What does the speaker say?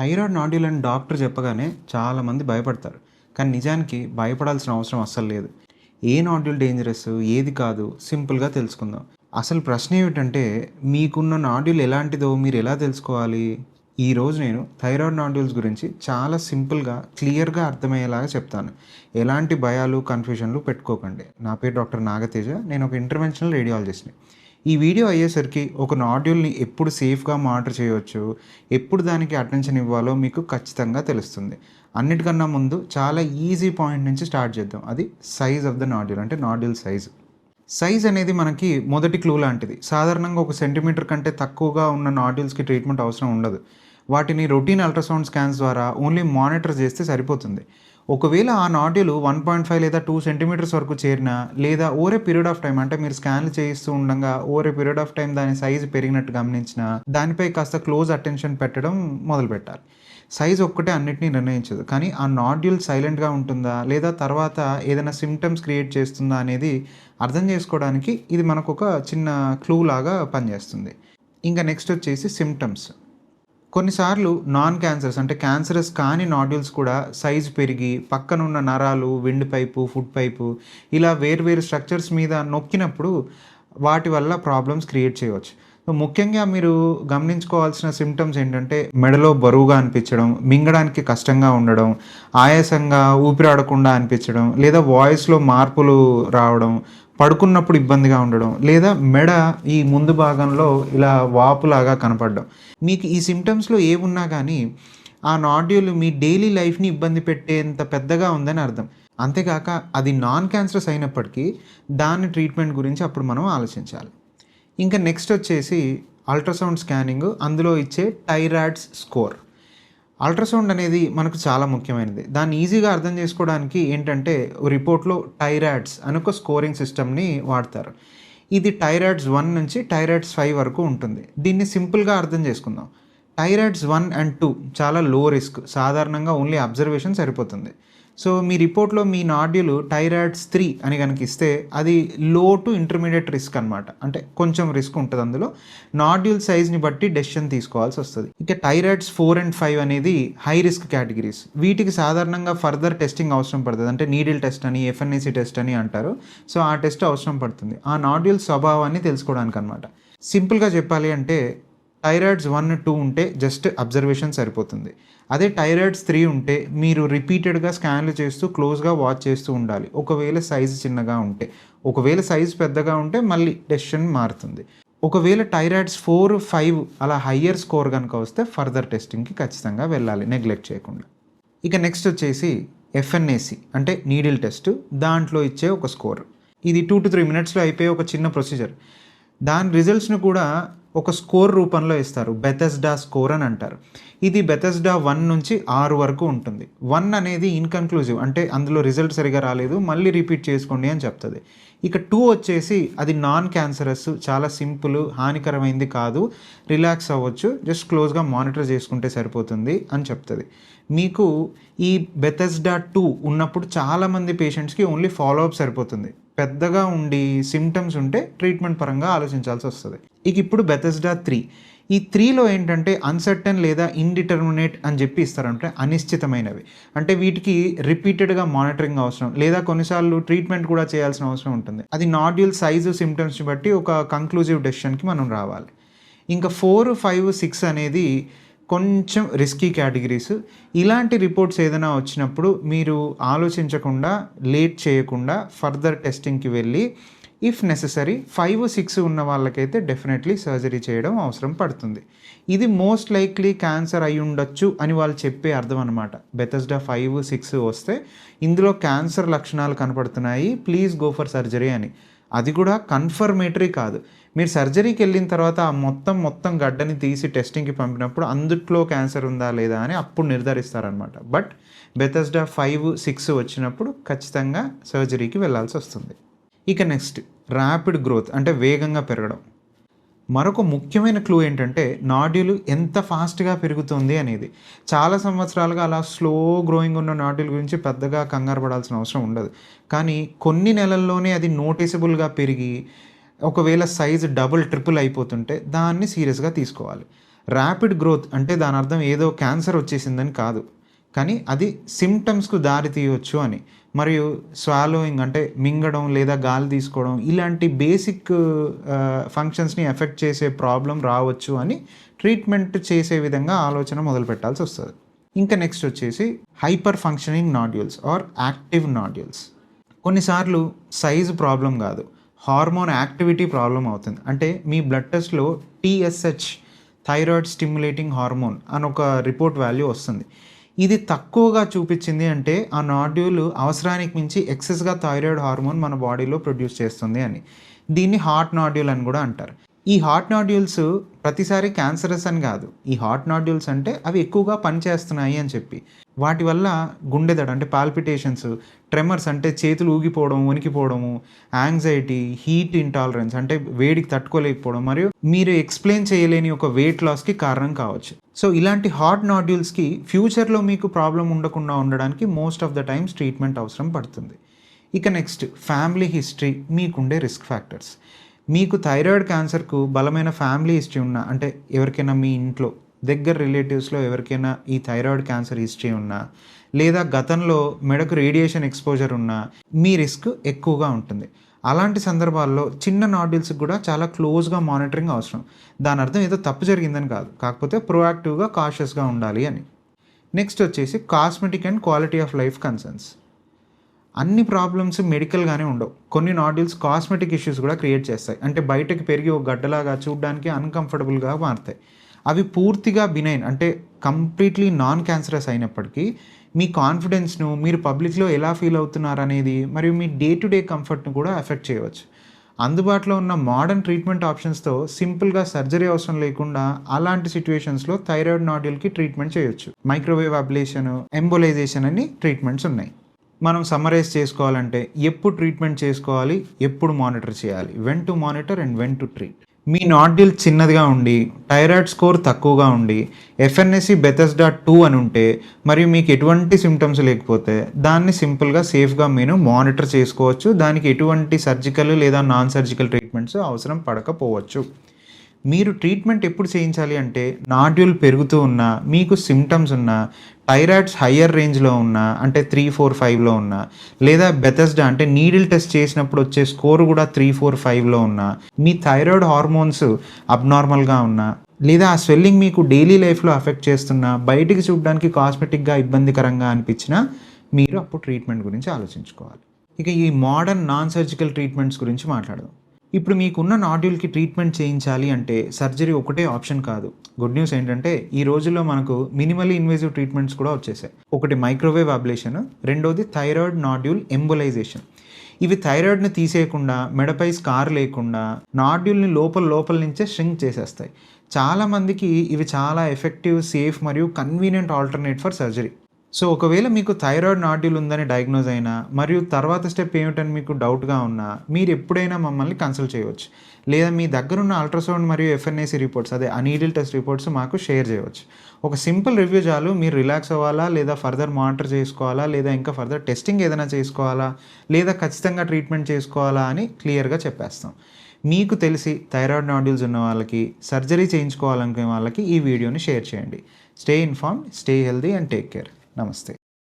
Thyroid nodule అని doctor చెప్పగానే చాలామంది భయపడతారు. కానీ నిజానికి భయపడాల్సిన అవసరం అస్సలు లేదు. ఏ నాడ్యూల్ డేంజరస్ ఏది కాదు? సింపుల్గా తెలుసుకుందాం. అసలు ప్రశ్న ఏమిటంటే మీకున్న నాడ్యూల్ ఎలాంటిదో మీరు ఎలా తెలుసుకోవాలి? ఈరోజు నేను థైరాయిడ్ నాడ్యూల్స్ గురించి చాలా సింపుల్గా క్లియర్గా అర్థమయ్యేలాగా చెప్తాను. ఎలాంటి భయాలు కన్ఫ్యూజన్లు పెట్టుకోకండి. నా పేరు డాక్టర్ నాగతేజ. నేను ఒక ఇంటర్వెన్షనల్ రేడియాలజిస్ట్ని ఈ వీడియో అయ్యేసరికి ఒక నాడ్యూల్ని ఎప్పుడు సేఫ్గా మానిటర్ చేయవచ్చు ఎప్పుడు దానికి అటెన్షన్ ఇవ్వాలో మీకు ఖచ్చితంగా తెలుస్తుంది. అన్నిటికన్నా ముందు చాలా ఈజీ పాయింట్ నుంచి స్టార్ట్ చేద్దాం. అది సైజ్ ఆఫ్ ద నాడ్యూల్ అంటే నాడ్యూల్ సైజు సైజ్ అనేది మనకి మొదటి క్లూ లాంటిది. సాధారణంగా ఒక సెంటీమీటర్ కంటే తక్కువగా ఉన్న నాడ్యూల్స్కి ట్రీట్మెంట్ అవసరం ఉండదు. వాటిని రొటీన్ అల్ట్రాసౌండ్ స్కాన్స్ ద్వారా ఓన్లీ మానిటర్ చేస్తే సరిపోతుంది. ఒకవేళ ఆ నాడ్యూల్ వన్ పాయింట్ ఫైవ్ లేదా టూ సెంటీమీటర్స్ వరకు చేరినా లేదా ఓరే పీరియడ్ ఆఫ్ టైం అంటే మీరు స్కాన్లు చేయిస్తూ ఉండగా over a period of time దాని సైజు పెరిగినట్టు గమనించిన దానిపై కాస్త క్లోజ్ అటెన్షన్ పెట్టడం మొదలు పెట్టాలి సైజ్ ఒక్కటే అన్నిటినీ నిర్ణయించదు. కానీ ఆ నాడ్యూల్ సైలెంట్గా ఉంటుందా లేదా తర్వాత ఏదైనా సిమ్టమ్స్ క్రియేట్ చేస్తుందా అనేది అర్థం చేసుకోవడానికి ఇది మనకు ఒక చిన్న క్లూ లాగా పనిచేస్తుంది. ఇంకా నెక్స్ట్ వచ్చేసి సిమ్టమ్స్ కొన్నిసార్లు నాన్ క్యాన్సర్స్ అంటే క్యాన్సరస్ కాని నాడ్యూల్స్ కూడా సైజు పెరిగి పక్కనున్న నరాలు విండ్ పైపు ఫుడ్ పైపు ఇలా వేర్వేరు స్ట్రక్చర్స్ మీద నొక్కినప్పుడు వాటి వల్ల ప్రాబ్లమ్స్ క్రియేట్ చేయవచ్చు. సో ముఖ్యంగా మీరు గమనించుకోవాల్సిన సిమ్టమ్స్ ఏంటంటే మెడలో బరువుగా అనిపించడం మింగడానికి కష్టంగా ఉండడం ఆయాసంగా ఊపిరాడకుండా అనిపించడం లేదా వాయిస్లో మార్పులు రావడం పడుకున్నప్పుడు ఇబ్బందిగా ఉండడం లేదా మెడ ఈ ముందు భాగంలో ఇలా వాపులాగా కనపడడం. మీకు ఈ సిమ్టమ్స్లో ఏమున్నా కానీ ఆ నాడ్యూల్ మీ డైలీ లైఫ్ని ఇబ్బంది పెట్టేంత పెద్దగా ఉందని అర్థం. అంతేకాక అది నాన్ క్యాన్సరస్ అయినప్పటికీ దాని ట్రీట్మెంట్ గురించి అప్పుడు మనం ఆలోచించాలి. ఇంకా నెక్స్ట్ వచ్చేసి అల్ట్రాసౌండ్ స్కానింగ్ అందులో ఇచ్చే టైరాయిడ్స్ స్కోర్ అల్ట్రాసౌండ్ అనేది మనకు చాలా ముఖ్యమైనది. దాన్ని ఈజీగా అర్థం చేసుకోవడానికి ఏంటంటే రిపోర్ట్లో టైరాయిడ్స్ అని ఒక స్కోరింగ్ సిస్టమ్ని వాడతారు. ఇది టైరాయిడ్స్ వన్ నుంచి టైరాయిడ్స్ ఫైవ్ వరకు ఉంటుంది. దీన్ని సింపుల్గా అర్థం చేసుకుందాం. టైరాయిడ్స్ వన్ అండ్ టూ చాలా లో రిస్క్ సాధారణంగా ఓన్లీ అబ్జర్వేషన్ సరిపోతుంది. సో మీ రిపోర్ట్లో మీ నాడ్యులు టైరాయిడ్స్ త్రీ అని కనుక ఇస్తే అది లో టు ఇంటర్మీడియట్ రిస్క్ అనమాట అంటే కొంచెం రిస్క్ ఉంటుంది అందులో. నాడ్యూల్ సైజ్ని బట్టి డెసిషన్ తీసుకోవాల్సి వస్తుంది. ఇక టైరాయిడ్స్ ఫోర్ అండ్ ఫైవ్ అనేది హై రిస్క్ కేటగిరీస్. వీటికి సాధారణంగా ఫర్దర్ టెస్టింగ్ అవసరం పడుతుంది అంటే నీడిల్ టెస్ట్ అని ఎఫ్ఎన్ఏసి టెస్ట్ అని అంటారు. సో ఆ టెస్ట్ అవసరం పడుతుంది. ఆ నాడ్యూల్ స్వభావాన్ని తెలుసుకోవడానికి అనమాట సింపుల్గా చెప్పాలి అంటే థైరాయిడ్స్ వన్ టూ ఉంటే జస్ట్ అబ్జర్వేషన్ సరిపోతుంది. అదే థైరాయిడ్స్ త్రీ ఉంటే మీరు రిపీటెడ్గా స్కాన్లు చేస్తూ క్లోజ్గా వాచ్ చేస్తూ ఉండాలి. ఒకవేళ సైజు చిన్నగా ఉంటే. ఒకవేళ సైజు పెద్దగా ఉంటే మళ్ళీ డెసిషన్ మారుతుంది. ఒకవేళ థైరాయిడ్స్ ఫోర్ ఫైవ్ అలా హయ్యర్ స్కోర్ కనుక వస్తే ఫర్దర్ టెస్టింగ్కి ఖచ్చితంగా వెళ్ళాలి. నెగ్లెక్ట్ చేయకుండా. ఇక నెక్స్ట్ వచ్చేసి ఎఫ్ఎన్ఏసి అంటే నీడిల్ టెస్ట్. దాంట్లో ఇచ్చే ఒక స్కోర్. ఇది టూ టు త్రీ మినిట్స్లో అయిపోయే ఒక చిన్న ప్రొసీజర్. దాని రిజల్ట్స్ను కూడా ఒక స్కోర్ రూపంలో ఇస్తారు. బెథెస్డా స్కోర్ అని అంటారు. ఇది బెథెస్డా వన్ నుంచి ఆరు వరకు ఉంటుంది. వన్ అనేది ఇన్కన్క్లూజివ్ అంటే అందులో రిజల్ట్ సరిగా రాలేదు మళ్ళీ రిపీట్ చేసుకోండి అని చెప్తుంది. ఇక టూ వచ్చేసి అది నాన్ క్యాన్సరస్ చాలా సింపుల్ హానికరమైంది కాదు. రిలాక్స్ అవ్వచ్చు. జస్ట్ క్లోజ్గా మానిటర్ చేసుకుంటే సరిపోతుంది అని చెప్తుంది. మీకు ఈ బెథెస్డా టూ ఉన్నప్పుడు చాలామంది పేషెంట్స్కి ఓన్లీ ఫాలో అప్ సరిపోతుంది. పెద్దగా ఉండి సిమ్టమ్స్ ఉంటే ట్రీట్మెంట్ పరంగా ఆలోచించాల్సి వస్తుంది. ఇక ఇప్పుడు బెథెస్డా త్రీ ఈ త్రీలో ఏంటంటే అన్సర్టన్ లేదా ఇండిటర్మినేట్ అని చెప్పి ఇస్తారంటే అనిశ్చితమైనవి. అంటే వీటికి రిపీటెడ్గా మానిటరింగ్ అవసరం. లేదా కొన్నిసార్లు ట్రీట్మెంట్ కూడా చేయాల్సిన అవసరం ఉంటుంది. అది నాడ్యూల్ సైజు సిమ్టమ్స్ని బట్టి ఒక కంక్లూజివ్ డెసిషన్కి మనం రావాలి. ఇంకా ఫోర్ ఫైవ్ సిక్స్ అనేది కొంచెం రిస్కీ కేటగిరీస్ ఇలాంటి రిపోర్ట్స్ ఏదైనా వచ్చినప్పుడు మీరు ఆలోచించకుండా లేట్ చేయకుండా ఫర్దర్ టెస్టింగ్కి వెళ్ళి ఇఫ్ నెససరీ ఫైవ్ సిక్స్ ఉన్న వాళ్ళకైతే డెఫినెట్లీ సర్జరీ చేయడం అవసరం పడుతుంది. ఇది మోస్ట్ లైక్లీ క్యాన్సర్ అయి ఉండొచ్చు అని వాళ్ళు చెప్పే అర్థం అనమాట బెతస్డా ఫైవ్ సిక్స్ వస్తే ఇందులో క్యాన్సర్ లక్షణాలు కనపడుతున్నాయి. ప్లీజ్ గో ఫర్ సర్జరీ అని. అది కూడా కన్ఫర్మేటరీ కాదు. మీరు సర్జరీకి వెళ్ళిన తర్వాత ఆ మొత్తం మొత్తం గడ్డని తీసి టెస్టింగ్కి పంపినప్పుడు అందుట్లో క్యాన్సర్ ఉందా లేదా అని అప్పుడు నిర్ధారిస్తారనమాట బట్ బెథస్డా ఫైవ్ సిక్స్ వచ్చినప్పుడు ఖచ్చితంగా సర్జరీకి వెళ్ళాల్సి వస్తుంది. ఇక నెక్స్ట్ ర్యాపిడ్ గ్రోత్ అంటే వేగంగా పెరగడం. మరొక ముఖ్యమైన క్లూ ఏంటంటే నాడ్యూలు ఎంత ఫాస్ట్గా పెరుగుతుంది అనేది. చాలా సంవత్సరాలుగా అలా స్లో గ్రోయింగ్ ఉన్న నాడ్యూల్ గురించి పెద్దగా కంగారు పడాల్సిన అవసరం ఉండదు. కానీ కొన్ని నెలల్లోనే అది నోటీసబుల్గా పెరిగి ఒకవేళ సైజు డబుల్ ట్రిపుల్ అయిపోతుంటే దాన్ని సీరియస్గా తీసుకోవాలి. ర్యాపిడ్ గ్రోత్ అంటే దాని అర్థం ఏదో క్యాన్సర్ వచ్చేసిందని కాదు. కానీ అది సిమ్టమ్స్కు దారి తీయవచ్చు అని. మరియు స్వాలోయింగ్ అంటే మింగడం లేదా గాలి తీసుకోవడం ఇలాంటి బేసిక్ ఫంక్షన్స్ని ఎఫెక్ట్ చేసే ప్రాబ్లం రావచ్చు అని ట్రీట్మెంట్ చేసే విధంగా ఆలోచన మొదలు పెట్టాల్సి వస్తుంది. ఇంకా నెక్స్ట్ వచ్చేసి hyper functioning nodules or active nodules కొన్నిసార్లు సైజు ప్రాబ్లం కాదు హార్మోన్ యాక్టివిటీ ప్రాబ్లం అవుతుంది. అంటే మీ బ్లడ్ టెస్ట్లో టీఎస్హెచ్ థైరాయిడ్ స్టిమ్యులేటింగ్ హార్మోన్ అని ఒక రిపోర్ట్ వాల్యూ వస్తుంది. ఇది తక్కువగా చూపించింది అంటే ఆ నాడ్యూల్ అవసరానికి మించి ఎక్సెస్గా థైరాయిడ్ హార్మోన్ మన బాడీలో ప్రొడ్యూస్ చేస్తుంది అని. దీన్ని హార్ట్ నాడ్యూల్ అని కూడా అంటారు. ఈ హార్ట్ నాడ్యూల్స్ ప్రతిసారి క్యాన్సరస్ అని కాదు. ఈ హార్ట్ నాడ్యూల్స్ అంటే అవి ఎక్కువగా పనిచేస్తున్నాయి అని చెప్పి. వాటి వల్ల గుండెదడ అంటే పాల్పిటేషన్స్ ట్రెమర్స్ అంటే చేతులు ఊగిపోవడం వణికిపోవడము యాంగ్జైటీ హీట్ ఇంటాలరెన్స్ అంటే వేడికి తట్టుకోలేకపోవడం మరియు మీరు ఎక్స్ప్లెయిన్ చేయలేని ఒక వెయిట్ లాస్కి కారణం కావచ్చు. సో ఇలాంటి హార్ట్ నాడ్యూల్స్కి ఫ్యూచర్లో మీకు ప్రాబ్లం ఉండకుండా ఉండడానికి most of the times treatment అవసరం పడుతుంది. ఇక నెక్స్ట్ ఫ్యామిలీ హిస్టరీ మీకుండే రిస్క్ ఫ్యాక్టర్స్ మీకు థైరాయిడ్ క్యాన్సర్కు బలమైన ఫ్యామిలీ హిస్టరీ ఉన్నా అంటే ఎవరికైనా మీ ఇంట్లో దగ్గర రిలేటివ్స్లో ఎవరికైనా ఈ థైరాయిడ్ క్యాన్సర్ హిస్టరీ ఉన్నా లేదా గతంలో మెడకు రేడియేషన్ ఎక్స్పోజర్ ఉన్నా మీ రిస్క్ ఎక్కువగా ఉంటుంది. అలాంటి సందర్భాల్లో చిన్న నాడ్యూల్స్కి కూడా చాలా క్లోజ్గా మానిటరింగ్ అవసరం. దాని అర్థం ఏదో తప్పు జరిగిందని కాదు. కాకపోతే ప్రొయాక్టివ్గా కాషియస్గా ఉండాలి అని. నెక్స్ట్ వచ్చేసి cosmetic and quality of life concerns అన్ని ప్రాబ్లమ్స్ మెడికల్గానే ఉండవు. కొన్ని నాడ్యూల్స్ కాస్మెటిక్ ఇష్యూస్ కూడా క్రియేట్ చేస్తాయి. అంటే బయటకు పెరిగి ఒక గడ్డలాగా చూడడానికి అన్కంఫర్టబుల్గా మారుతాయి. అవి పూర్తిగా బినైన్ అంటే కంప్లీట్లీ నాన్ క్యాన్సరస్ అయినప్పటికీ మీ కాన్ఫిడెన్స్ను మీరు పబ్లిక్లో ఎలా ఫీల్ అవుతున్నారు అనేది మరియు మీ డే టు డే కంఫర్ట్ను కూడా ఎఫెక్ట్ చేయవచ్చు. అందుబాటులో ఉన్న మోడర్న్ ట్రీట్మెంట్ ఆప్షన్స్తో సింపుల్గా సర్జరీ అవసరం లేకుండా అలాంటి సిచ్యువేషన్స్లో థైరాయిడ్ నాడ్యూల్కి ట్రీట్మెంట్ చేయొచ్చు. మైక్రోవేవ్ అబ్లేషన్ ఎంబోలైజేషన్ అని ట్రీట్మెంట్స్ ఉన్నాయి. మనం సమ్మరైజ్ చేసుకోవాలంటే ఎప్పుడు ట్రీట్మెంట్ చేసుకోవాలి ఎప్పుడు మానిటర్ చేయాలి. When to monitor and when to treat me nodule చిన్నదిగా ఉండి థైరాయిడ్ స్కోర్ తక్కువగా ఉండి ఎఫ్ఎన్ఎస్సి బెథస్డా టూ అని ఉంటే మరియు మీకు ఎటువంటి సిమ్టమ్స్ లేకపోతే దాన్ని సింపుల్గా సేఫ్గా మీరు మానిటర్ చేసుకోవచ్చు. దానికి ఎటువంటి సర్జికల్ లేదా నాన్ సర్జికల్ ట్రీట్మెంట్స్ అవసరం పడకపోవచ్చు. మీరు ట్రీట్మెంట్ ఎప్పుడు చేయించాలి అంటే నాడ్యూల్ పెరుగుతూ ఉన్నా మీకు సిమ్టమ్స్ ఉన్నా థైరాయిడ్స్ హయ్యర్ రేంజ్లో ఉన్నా అంటే త్రీ ఫోర్ ఫైవ్లో ఉన్నా లేదా బెతస్డా అంటే నీడిల్ టెస్ట్ చేసినప్పుడు వచ్చే స్కోర్ కూడా త్రీ ఫోర్ ఫైవ్లో ఉన్నా మీ థైరాయిడ్ హార్మోన్స్ అబ్నార్మల్గా ఉన్నా లేదా ఆ స్వెల్లింగ్ మీకు డైలీ లైఫ్లో అఫెక్ట్ చేస్తున్నా బయటికి చూడడానికి కాస్మెటిక్గా ఇబ్బందికరంగా అనిపించినా మీరు అప్పుడు ట్రీట్మెంట్ గురించి ఆలోచించుకోవాలి. ఇక ఈ మోడర్న్ నాన్ సర్జికల్ ట్రీట్మెంట్స్ గురించి మాట్లాడదాం. ఇప్పుడు మీకున్న నాడ్యూల్కి ట్రీట్మెంట్ చేయించాలి అంటే సర్జరీ ఒకటే ఆప్షన్ కాదు. గుడ్ న్యూస్ ఏంటంటే ఈ రోజుల్లో మనకు మినిమలీ ఇన్వేజివ్ ట్రీట్మెంట్స్ కూడా వచ్చేసాయి. ఒకటి మైక్రోవేవ్ అబ్లేషన్ రెండోది థైరాయిడ్ నాడ్యూల్ ఎంబులైజేషన్. ఇవి థైరాయిడ్ని తీసేయకుండా మెడపై స్కార్ లేకుండా నాడ్యూల్ని లోపల లోపల నుంచే ష్రింక్ చేసేస్తాయి. చాలామందికి ఇవి చాలా ఎఫెక్టివ్ సేఫ్ మరియు convenient alternate for surgery. So ఒకవేళ మీకు థైరాయిడ్ నాడ్యూల్ ఉందని డయాగ్నోజ్ అయినా మరియు తర్వాత స్టెప్ ఏమిటని మీకు డౌట్గా ఉన్నా మీరు ఎప్పుడైనా మమ్మల్ని కన్సల్ట్ చేయవచ్చు. లేదా మీ దగ్గరున్న అల్ట్రాసౌండ్ మరియు ఎఫ్ఎన్ఐసి రిపోర్ట్స్ అదే అనీడిల్ టెస్ట్ రిపోర్ట్స్ మాకు షేర్ చేయవచ్చు. ఒక సింపుల్ రివ్యూ చాలు. మీరు రిలాక్స్ అవ్వాలా? లేదా ఫర్దర్ మానిటర్ చేసుకోవాలా? లేదా ఇంకా ఫర్దర్ టెస్టింగ్ ఏదైనా చేసుకోవాలా? లేదా ఖచ్చితంగా ట్రీట్మెంట్ చేసుకోవాలా? అని క్లియర్గా చెప్పేస్తాం. మీకు తెలిసి థైరాయిడ్ నాడ్యూల్స్ ఉన్న వాళ్ళకి సర్జరీ చేయించుకోవాలనుకునే వాళ్ళకి ఈ వీడియోని షేర్ చేయండి. Stay inform stay healthy and take care నమస్తే